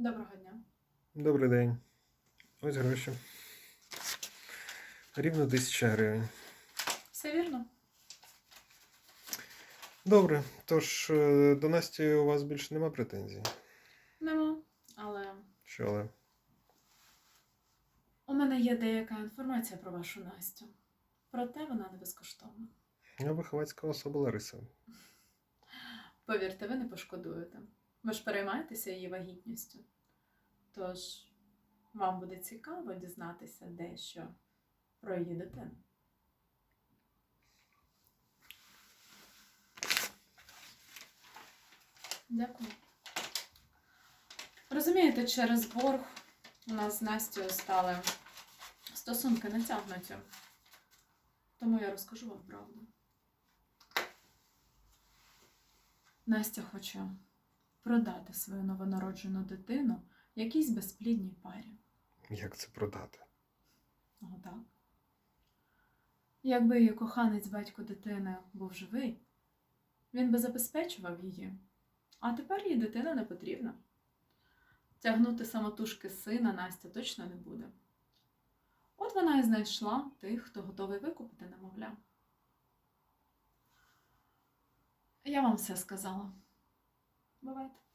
Доброго дня. Добрий день. Ось гроші. Рівно 1000 гривень. Все вірно? Добре, тож е, до Насті у вас більше нема претензій. Нема. Але Що але? у мене є деяка інформація про вашу Настю. Проте вона не безкоштовна. Я виховацька особа Лариса. Повірте, ви не пошкодуєте. Ви ж переймаєтеся її вагітністю. Тож вам буде цікаво дізнатися дещо про її дитину. Дякую. Розумієте, через борг у нас з Настю стали стосунки натягнуті. Тому я розкажу вам правду. Настя хоче продати свою новонароджену дитину якійсь безплідній парі. Як це продати? Отак. Якби її коханець батько дитини був живий, він би забезпечував її. А тепер їй дитина не потрібна. Тягнути самотужки сина Настя точно не буде. От вона і знайшла тих, хто готовий викупити немовля. Я вам все сказала. Бувайте.